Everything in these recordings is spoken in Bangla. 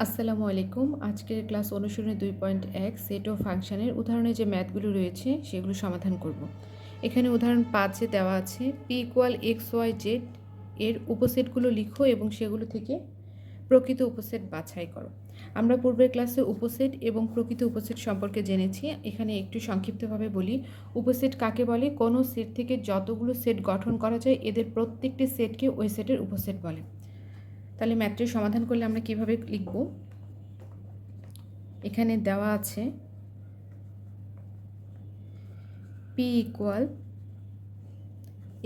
আসসালামু আলাইকুম। আজকের ক্লাস অনুসরণে দুই পয়েন্ট এক সেট ও ফাংশনের উদাহরণে যে ম্যাথগুলো রয়েছে, সেগুলো সমাধান করব। এখানে উদাহরণ পাঁচে দেওয়া আছে P equal X Y Z এর উপসেটগুলো লিখো এবং সেগুলো থেকে প্রকৃত উপসেট বাছাই করো। আমরা পূর্বের ক্লাসে উপসেট এবং প্রকৃত উপসেট সম্পর্কে জেনেছি। এখানে একটু সংক্ষিপ্তভাবে বলি, উপসেট কাকে বলে? কোনো সেট থেকে যতগুলো সেট গঠন করা যায়, এদের প্রত্যেকটি সেটকে ওই সেটের উপসেট বলে। তাহলে ম্যাথটির সমাধান করলে আমরা কীভাবে লিখব? এখানে দেওয়া আছে P equal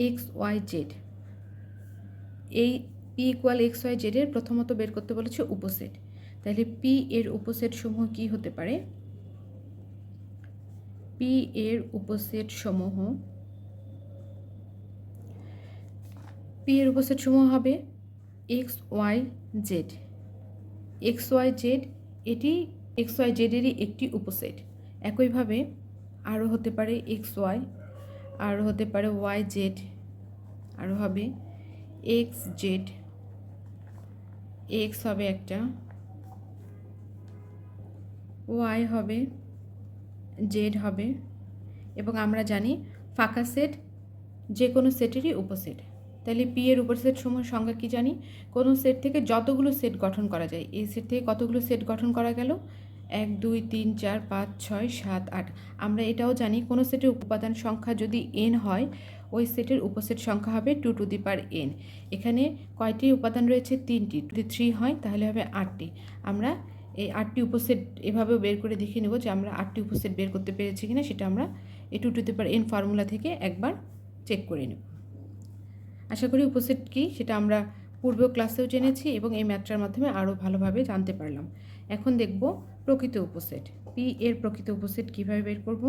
X Y Z এই পি ইকুয়াল এক্স ওয়াই জেডের প্রথমত বের করতে বলেছে উপসেট। তাহলে পি এর উপসেট সমূহ কি হতে পারে? পি এর উপসেট সমূহ পি এর উপসেট সমূহ হবে X Y Z X Y Z এটি এক্স ওয়াই জেডেরই একটি উপসেট। একইভাবে আরও হতে পারে এক্স ওয়াই আরও হতে পারে ওয়াই জেড আরও হবে এক্স জেড এক্স হবে একটা ওয়াই হবে জেড হবে, এবং আমরা জানি ফাঁকা সেট যে কোনো সেটেরই উপসেট। তাহলে পি এর উপসেট সমূহ সংজ্ঞা কি জানি? কোনো সেট থেকে যতগুলো সেট গঠন করা যায়? এই সেট থেকে কতগুলো সেট গঠন করা গেল? এক, দুই, তিন, চার, পাঁচ, ছয়, সাত, আট। আমরা এটাও জানি কোনো সেটের উপাদান সংখ্যা যদি এন হয়, ওই সেটের উপসেট সংখ্যা হবে two to the power N এখানে কয়টি উপাদান রয়েছে? তিনটি। যদি থ্রি হয়, তাহলে হবে আটটি। আমরা এই আটটি উপসেট এভাবেও বের করে দেখিয়ে নেব যে আমরা আটটি উপসেট বের করতে পেরেছি কিনা, সেটা আমরা এই two to the power N formula থেকে একবার চেক করে নেব। আশা করি উপসেট কী, সেটা আমরা পূর্ব ক্লাসেও জেনেছি এবং এই ম্যাথটার মাধ্যমে আরও ভালোভাবে জানতে পারলাম। এখন দেখব প্রকৃত উপসেট পি এর প্রকৃত উপসেট কীভাবে বের করব?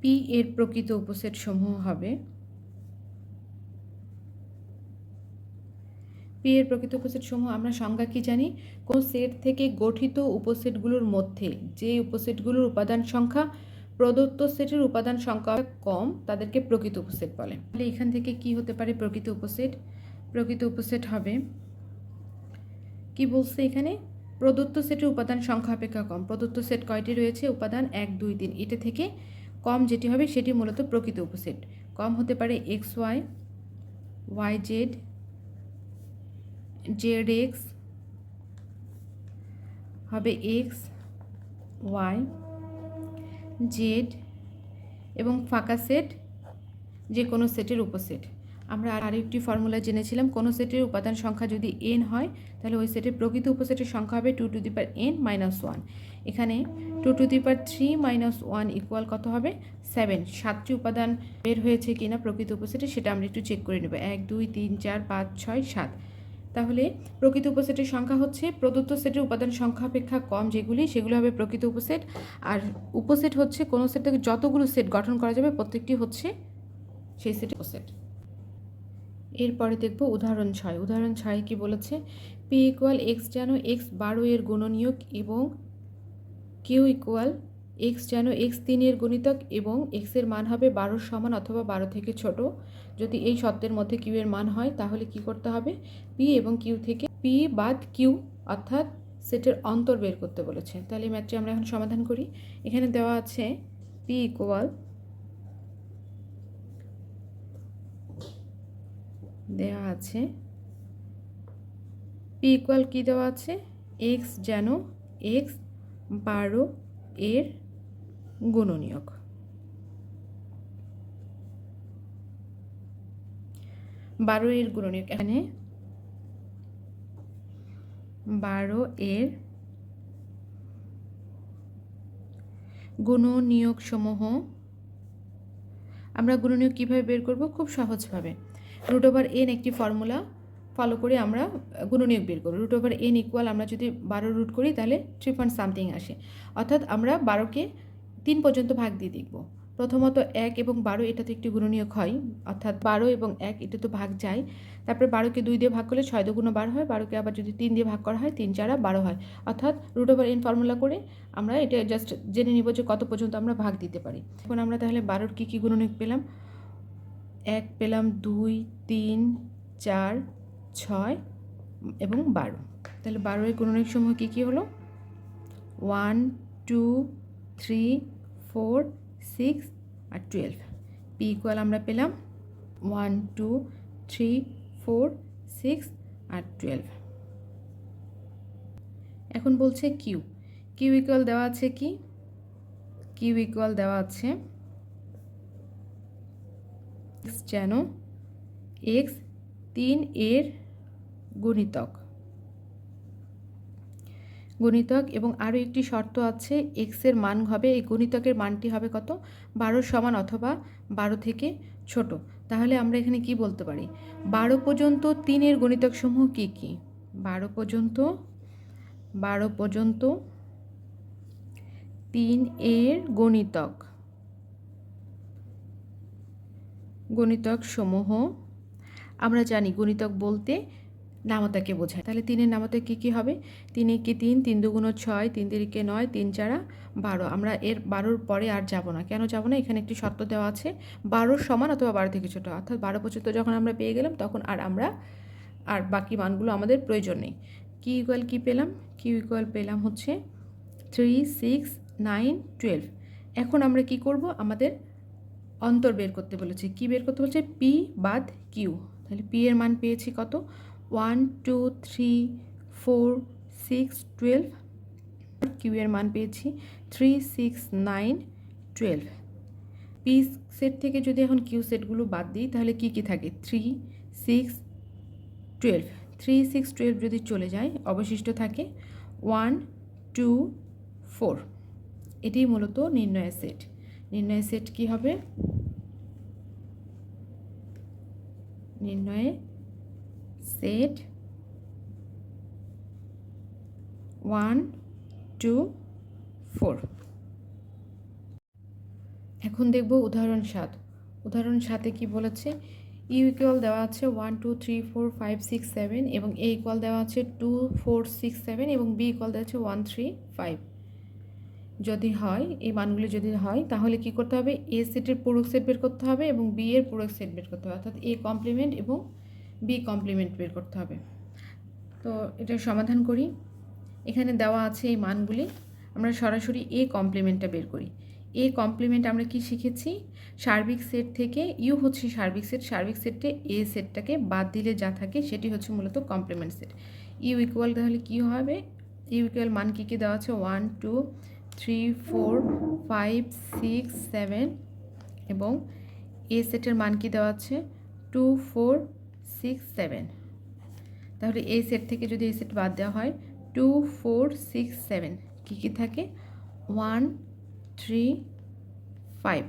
পি এর প্রকৃত উপসেট সমূহ হবে পি এর প্রকৃত উপসেট সমূহ, আমরা সংজ্ঞা কি জানি? কোন সেট থেকে গঠিত উপসেটগুলোর মধ্যে যে উপসেটগুলোর উপাদান সংখ্যা প্রদত্ত সেটের উপাদান সংখ্যা কম, তাদেরকে প্রকৃত উপসেট বলে। তাহলে এখান থেকে কি হতে পারে প্রকৃত উপসেট? প্রকৃত উপসেট হবে কি বলছে এখানে? প্রদত্ত সেটের উপাদান সংখ্যা অপেক্ষা কম। প্রদত্ত সেট কয়টি রয়েছে? উপাদান এক, দুই, তিন। এটা থেকে কম যেটি হবে সেটি মূলত প্রকৃত উপসেট। কম হতে পারে X, Y Y, Z Z X, হবে এক্স, ওয়াই জেড এবং ফাঁকা সেট, যে কোনো সেটের উপসেট আমরা আর আরেকটি ফর্মুলা জেনেছিলাম, কোনো সেটের উপাদান সংখ্যা যদি এন হয়, তাহলে ওই সেটের প্রকৃত উপসেটের সংখ্যা হবে two to the power N minus one. এখানে two to the power three minus one equal কত হবে? সেভেন। সাতটি উপাদান বের হয়েছে কিনা প্রকৃত উপসেটে, সেটা আমরা একটু চেক করে নেব। এক, দুই, তিন, চার, পাঁচ, ছয়, সাত। তাহলে প্রকৃত উপসেটের সংখ্যা হচ্ছে, প্রদত্ত সেটের উপাদান সংখ্যা অপেক্ষা কম যেগুলি, সেগুলো হবে প্রকৃত উপসেট। আর উপসেট হচ্ছে কোনো সেট থেকে যতগুলো সেট গঠন করা যাবে, প্রত্যেকটি হচ্ছে সেই সেটের উপসেট। এরপরে দেখব উদাহরণ ছয়। উদাহরণ ছয় কি বলেছে? পি ইকুয়াল এক্স যেন এক্স বারো এর গুণনীয়ক এবং কিউ ইকুয়াল এক্স যেন এক্স তিনের গণিতক এবং এক্সের মান হবে বারোর সমান অথবা বারো থেকে ছোট। যদি এই সত্যের মধ্যে কিউ এর মান হয়, তাহলে কি করতে হবে? পি এবং কিউ থেকে পি বাদ কিউ অর্থাৎ সেটের অন্তর বের করতে বলেছে। তাহলে এই ম্যাথটি আমরা এখন সমাধান করি। এখানে দেওয়া আছে পি ইকুয়াল দেওয়া আছে পি ইকুয়াল কী দেওয়া আছে? এক্স যেন এক্স বারো এর গুণনীয়ক। বারো এর গুণনীয়ক এখানে। বারো এর গুণনীয়ক সমূহ আমরা গুণনীয়ক কীভাবে বের করব? খুব সহজভাবে। রুট ওভার এন একটি ফর্মুলা ফলো করে আমরা গুণনীয়ক বের করব। রুট ওভার এন ইকুয়াল আমরা যদি বারো রুট করি তাহলে থ্রি পয়েন্ট সামথিং আসে। অর্থাৎ আমরা বারোকে তিন পর্যন্ত ভাগ দিয়ে দেখব। প্রথমত এক এবং বারো এটা তো একটি গুণনীয়ক হয়, অর্থাৎ বারো এবং এক এটা তো ভাগ যায়। তারপরে বারোকে দুই দিয়ে ভাগ করলে ছয় দু দুগুণ বারো হয়, বারোকে আবার যদি তিন দিয়ে ভাগ করা হয়, তিন, চারা বারো হয়। অর্থাৎ রুট ওভার এন ফর্মুলা করে আমরা এটা জাস্ট জেনে নিব যে কত পর্যন্ত আমরা ভাগ দিতে পারি। এখন আমরা তাহলে বারোর কী কী গুণনীয়ক পেলাম? এক পেলাম দুই, তিন, চার, ছয় এবং বারো। তাহলে বারোয়ের গুণনের সমূহ কী কী হলো? One two three four, six আর টুয়েলভ। পি ইকুয়াল আমরা পেলাম one, two, three, four, six আর টুয়েলভ। এখন বলছে কিউ কিউ ইকুয়াল দেওয়া আছে কি? কিউ ইকুয়াল দেওয়া আছে যেন এক্স তিন এর গুণিতক। গুণিতক এবং আরও একটি শর্ত আছে এক্সের মান হবে, এই গুণিতকের মানটি হবে কত? বারোর সমান অথবা বারো থেকে ছোট। তাহলে আমরা এখানে কি বলতে পারি? বারো পর্যন্ত তিনের গণিতক সমূহ কী কী? বারো পর্যন্ত বারো পর্যন্ত তিন এর গণিতক গণিতক সমূহ। আমরা জানি গণিতক বলতে নামতাকে বোঝায়। তাহলে তিনের নামতা কী কী হবে? তিন একে তিন তিন দুগুণ ছয়, তিন তিরিকে নয়, তিন চারা বারো। আমরা এর বারোর পরে আর যাব না। কেন যাব না? এখানে একটি শর্ত দেওয়া আছে। বারোর সমান অথবা বারো থেকে ছোটো। অর্থাৎ বারো পর্যন্ত যখন আমরা পেয়ে গেলাম, তখন আর আমরা আর বাকি মানগুলো আমাদের প্রয়োজন নেই। কি ইকুয়াল কী পেলাম? কিউ ইকুয়াল পেলাম হচ্ছে থ্রি সিক্স নাইন টুয়েলভ এখন আমরা কি করব? আমাদের অন্তর বের করতে বলেছে। কি বের করতে বলছে? পি বাদ কিউ তাহলে পি এর মান পেয়েছি কত? One, two, three, four, six, twelve. Q এর মান পেয়েছি। Three, six, nine, twelve. P set থেকে যদি এখন কিউ সেটগুলো বাদ দিই, তাহলে কি কি থাকে? Three, six, twelve. Three, six, twelve যদি চলে যায়, অবশিষ্ট থাকে ওয়ান, টু, ফোর। এটি মূলত নির্ণয়ের সেট। নির্ণয়ের সেট কি হবে? নির্ণয়ে সেট ওয়ান টু ফোর এখন দেখব উদাহরণ সাত। উদাহরণ সাতে কি বলেছে? ইউ ইকুয়াল দেওয়া আছে one two three four five six seven এবং এ ইকুয়াল দেওয়া আছে টু ফোর সিক্স সেভেন এবং বি ইকুয়াল দেওয়া আছে ওয়ান থ্রি ফাইভ যদি হয়, এই মানগুলি যদি হয়, তাহলে কি করতে হবে? এ সেটের পূরক সেট বের করতে হবে এবং বি এর পূরক সেট বের করতে হবে। অর্থাৎ এ কমপ্লিমেন্ট এবং বি কমপ্লিমেন্ট বের করতে হবে। তো এটা সমাধান করি। এখানে দেওয়া আছে এই মানগুলি। আমরা সরাসরি এ কমপ্লিমেন্টটা বের করি। এ কমপ্লিমেন্ট আমরা কি শিখেছি? সার্বিক সেট থেকে ইউ হচ্ছে সার্বিক সেট। সার্বিক সেটে এ সেটটাকে বাদ দিলে যা থাকে সেটি হচ্ছে মূলত কমপ্লিমেন্ট সেট। ইউ ইকুয়াল তাহলে কী হবে? ইউ ইকুয়াল মান কী কী দেওয়া আছে? One, two, three, four, five, six, seven এবং এ সেটের মান কী দেওয়া আছে? Two, four six, seven. তাহলে এই সেট থেকে যদি এই সেট বাদ দেওয়া হয়, টু, ফোর, সিক্স, সেভেন। কী কী থাকে? One, three, five.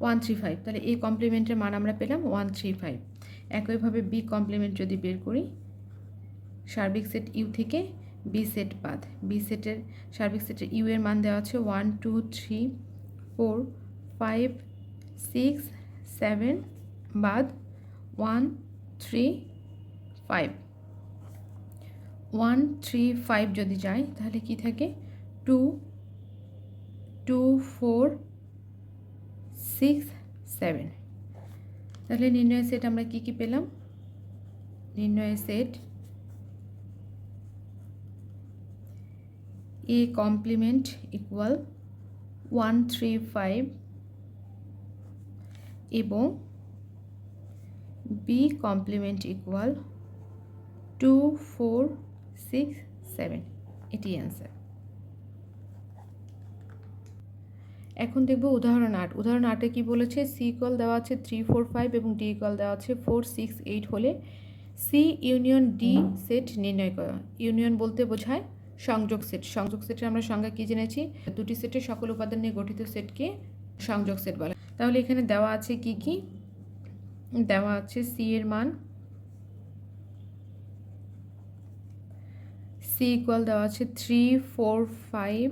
One, three, five. তাহলে এই কমপ্লিমেন্টের মান আমরা পেলাম ওয়ান, থ্রি, ফাইভ। একইভাবে বি কমপ্লিমেন্ট যদি বের করি, সার্বিক সেট ইউ থেকে বি সেট বাদ। বি সেটের, সার্বিক সেটের ইউ এর মান দেওয়া আছে one, two, three, four, five, six, seven বাদ। One three five. One three five যদি যায়, তাহলে কি থাকে? Two two four, six, seven. তাহলে নির্ণয় সেট আমরা কি কি পেলাম? নির্ণয় set A complement equal one three five এবং B complement equal two four six seven এটি অ্যান্সার এখন দেখব উদাহরণ আট। উদাহরণ আটে কি বলেছে? সি ইকুয়াল দেওয়া আছে থ্রি ফোর ফাইভ এবং ডি ইকুয়াল দেওয়া আছে ফোর সিক্স এইট হলে সি ইউনিয়ন ডি সেট নির্ণয় করা। ইউনিয়ন বলতে বোঝায় সংযোগ সেট সংযোগ সেটের আমরা সংজ্ঞা কী জেনেছি? দুটি সেটের সকল উপাদান নিয়ে গঠিত সেটকে সংযোগ সেট বলে। তাহলে এখানে দেওয়া আছে কি কি? দেওয়া আছে সি এর মান। সি ইকুয়াল দেওয়া আছে থ্রি ফোর ফাইভ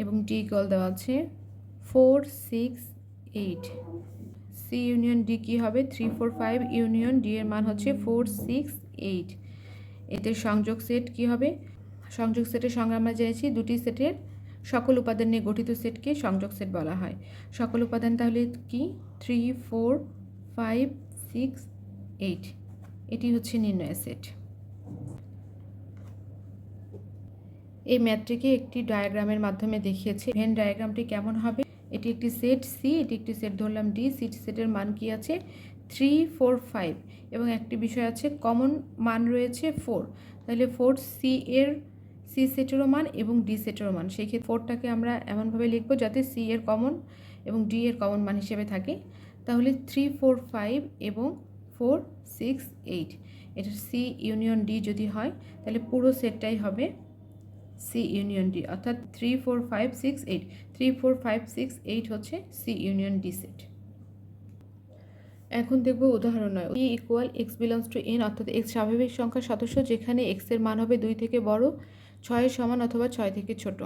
এবং ডি ইকুয়াল দেওয়া আছে four six eight C union D কী হবে? Three four five union D এর মান হচ্ছে ফোর সিক্স এইট এতে সংযোগ সেট কি হবে? সংযোগ সেটের সঙ্গে আমরা জেনেছি দুটি সেটের সকল উপাদান নিয়ে গঠিত সেটকে সংযোগ সেট বলা হয়। সকল উপাদান তাহলে কি? Three four five six eight এটি হচ্ছে নির্ণয় সেট। এই ম্যাথটিকে একটি ডায়াগ্রামের মাধ্যমে দেখিয়েছি। ভেন ডায়াগ্রামটি কেমন হবে? এটি একটি সেট সি এটি একটি সেট ধরলাম ডি সি সেটের মান কি আছে? থ্রি ফোর ফাইভ এবং একটি বিষয় আছে কমন মান রয়েছে ফোর তাহলে ফোর সি এর সি সেটেরও মান এবং ডি সেটেরও মান। সেই ক্ষেত্রে ফোরটাকে আমরা এমনভাবে লিখব যাতে সি এর কমন এবং ডি এর কমন মান হিসেবে থাকে। তাহলে থ্রি ফোর ফাইভ এবং ফোর সিক্স এইট এটা সি ইউনিয়ন ডি যদি হয়, তাহলে পুরো সেটটাই হবে সি ইউনিয়ন ডি অর্থাৎ three four five six eight three four five six eight হচ্ছে সি ইউনিয়ন ডি সেট এখন দেখব উদাহরণ নয়। E equal X belongs to N অর্থাৎ এক্স স্বাভাবিক সংখ্যার সদস্য, যেখানে এক্সের মান হবে দুই থেকে বড় ছয়ের সমান অথবা ছয় থেকে ছোট।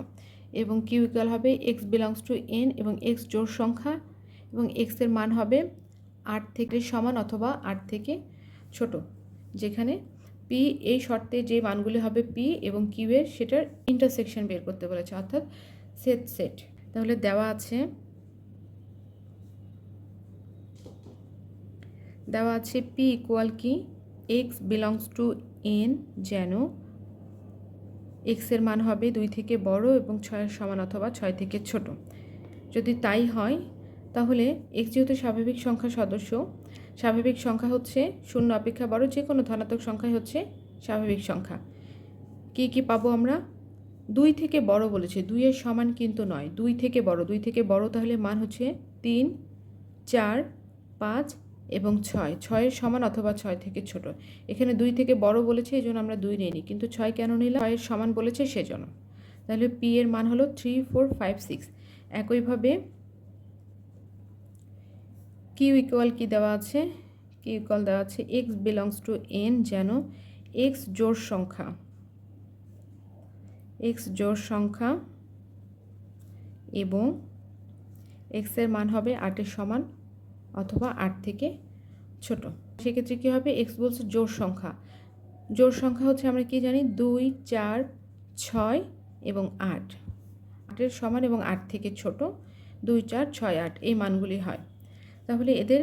এবং কিউ ইকুয়াল হবে এক্স বিলংস টু এন এবং এক্স জোর সংখ্যা এবং এক্সের মান হবে আট থেকে সমান অথবা আট থেকে ছোট, যেখানে পি এই শর্তে যে মানগুলি হবে পি এবং কিউ এর সেটার ইন্টারসেকশন বের করতে বলেছে, অর্থাৎ সেট সেট তাহলে দেওয়া আছে দেওয়া আছে পি ইকুয়াল কি? এক্স বিলংস টু এন যেন এক্সের মান হবে দুই থেকে বড় এবং ছয়ের সমান অথবা ছয় থেকে ছোট। যদি তাই হয় তাহলে এক্স যেহেতু স্বাভাবিক সংখ্যার সদস্য, স্বাভাবিক সংখ্যা হচ্ছে শূন্য অপেক্ষা বড়, যে কোনো ধনাত্মক সংখ্যাই হচ্ছে স্বাভাবিক সংখ্যা। কি কি পাবো আমরা? দুই থেকে বড় বলেছে, দুইয়ের সমান কিন্তু নয়, দুই থেকে বড়, দুই থেকে বড় তাহলে মান হচ্ছে তিন, চার, পাঁচ এবং ছয়, ছয়ের সমান অথবা ছয় থেকে ছোট। এখানে দুই থেকে বড় বলেছে, এই জন্য আমরা দুই নিইনি, কিন্তু ছয় কেন নিলাম? ছয়ের সমান বলেছে সেজন্য। তাহলে পি এর মান হলো থ্রি ফোর ফাইভ সিক্স একইভাবে কিউ ইকুয়াল কি দেওয়া আছে? কিউ ইকুয়াল দেওয়া আছে এক্স বিলংস টু এন যেন এক্স জোর সংখ্যা। এক্স জোর সংখ্যা এবং এক্সের মান হবে আটের সমান অথবা আট থেকে ছোট। সেক্ষেত্রে কী হবে? এক্স বলছে জোর সংখ্যা। জোর সংখ্যা হচ্ছে আমরা কি জানি? দুই, চার, ছয় এবং আট। আটের সমান এবং আট থেকে ছোট। দুই, চার, ছয়, আট এই মানগুলি হয়। তাহলে এদের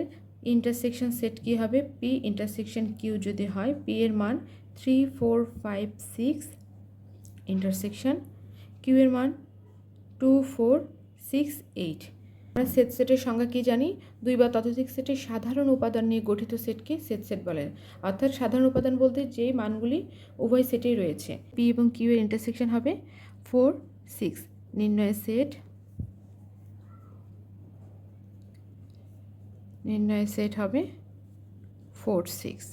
ইন্টারসেকশন সেট কী হবে? পি ইন্টারসেকশন কিউ যদি হয় পি এর মান three four five six intersection Q এর মান টু ফোর সিক্স এইট আমরা সেট সেটের সংজ্ঞা কী জানি? দুই বা ততোধিক সেটের সাধারণ উপাদান নিয়ে গঠিত সেটকে সেট সেট বলে। অর্থাৎ সাধারণ উপাদান বলতে যে মানগুলি উভয় সেটেই রয়েছে। পি এবং কিউ এর ইন্টারসেকশন হবে ফোর সিক্স নির্ণয় সেট নির্ণয় সেট হবে ফোর সিক্স